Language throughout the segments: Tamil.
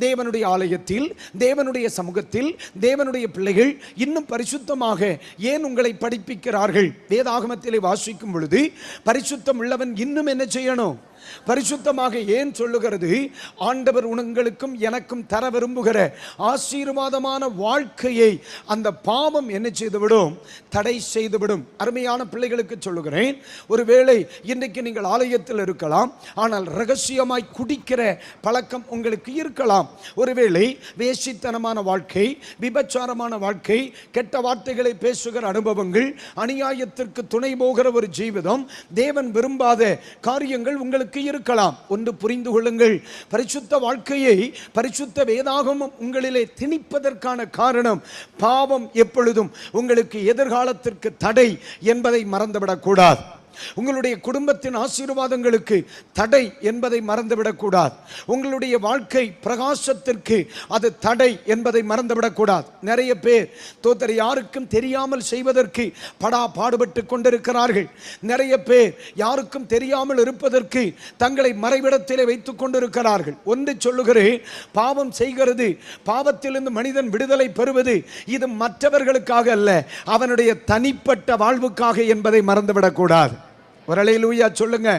தேவனுடைய ஆலயத்தில் தேவனுடைய சமூகத்தில் தேவனுடைய பிள்ளைகள் இன்னும் பரிசுத்தமாக ஏன் உங்களை படிப்பிக்கிறார்கள்? வேதாகமத்திலே வாசிக்கும் பொழுது பரிசுத்தம் உள்ளவன் இன்னும் என்ன செய்யணும்? பரிசுத்தமாக ஏன் சொல்லுகிறது? ஆண்டவர் உங்களுக்கும் எனக்கும் தர விரும்புகிற ஆசீர்வாதமான வாழ்க்கையை அந்த பாவம் என்ன செய்துவிடும்? தடை செய்துவிடும். அருமையான பிள்ளைகளுக்கு சொல்லுகிறேன். ஒருவேளை இன்றைக்கு நீங்கள் ஆலயத்தில் இருக்கலாம். ஆனால் ரகசியமாய் குடிக்கிற பழக்கம் உங்களுக்கு இருக்கலாம். ஒருவேளை வேசித்தனமான வாழ்க்கை விபச்சாரமான வாழ்க்கை கெட்ட வார்த்தைகளை பேசுகிற அனுபவங்கள் அநியாயத்திற்கு துணை போகிற ஒரு ஜீவிதம் தேவன் விரும்பாத காரியங்கள் உங்களுக்கு இருக்கலாம். ஒன்று புரிந்து கொள்ளுங்கள். பரிசுத்த வாழ்க்கையை பரிசுத்த வேதாகமம் உங்களிலே திணிப்பதற்கான காரணம் பாவம் எப்பொழுதும் உங்களுக்கு எதிர்காலத்திற்கு தடை என்பதை மறந்துவிடக்கூடாது. உங்களுடைய குடும்பத்தின் ஆசீர்வாதங்களுக்கு தடை என்பதை மறந்துவிடக்கூடாது. உங்களுடைய வாழ்க்கை பிரகாசத்திற்கு அது தடை என்பதை மறந்துவிடக்கூடாது. நிறைய பேர் தோத்தர் யாருக்கும் தெரியாமல் செய்வதற்கு படா பாடுபட்டு கொண்டிருக்கிறார்கள். நிறைய பேர் யாருக்கும் தெரியாமல் இருப்பதற்கு தங்களை மறைவிடத்திலே வைத்துக் கொண்டிருக்கிறார்கள். ஒன்று சொல்லுகிறேன் பாவம் செய்கிறது பாவத்திலிருந்து மனிதன் விடுதலை பெறுவது இது மற்றவர்களுக்காக அல்ல அவனுடைய தனிப்பட்ட வாழ்வுக்காக என்பதை மறந்துவிடக்கூடாது. வரலை லூயா சொல்லுங்க.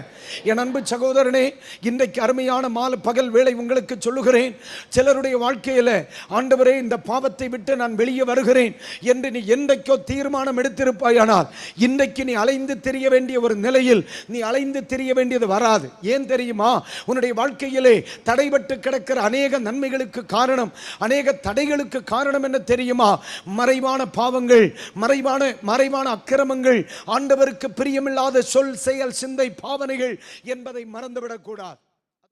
என் அன்பு சகோதரனே இன்றைக்கு அருமையான மாலை பகல் வேலை உங்களுக்கு சொல்லுகிறேன். சிலருடைய வாழ்க்கையில் ஆண்டவரே இந்த பாவத்தை விட்டு நான் வெளியே வருகிறேன் என்று நீ என்றைக்கோ தீர்மானம் எடுத்திருப்பாயானால் இன்றைக்கு நீ அலைந்து தெரிய வேண்டிய ஒரு நிலையில் நீ அலைந்து தெரிய வேண்டியது வராது. ஏன் தெரியுமா? உன்னுடைய வாழ்க்கையிலே தடைபட்டு கிடக்கிற அநேக நன்மைகளுக்கு காரணம் அநேக தடைகளுக்கு காரணம் என்ன தெரியுமா? மறைவான பாவங்கள் மறைவான மறைவான அக்கிரமங்கள் ஆண்டவருக்கு பிரியமில்லாத சொல் சொல் செயல் சிந்தை பாவனைகள் என்பதை மறந்துவிடக்கூடாது.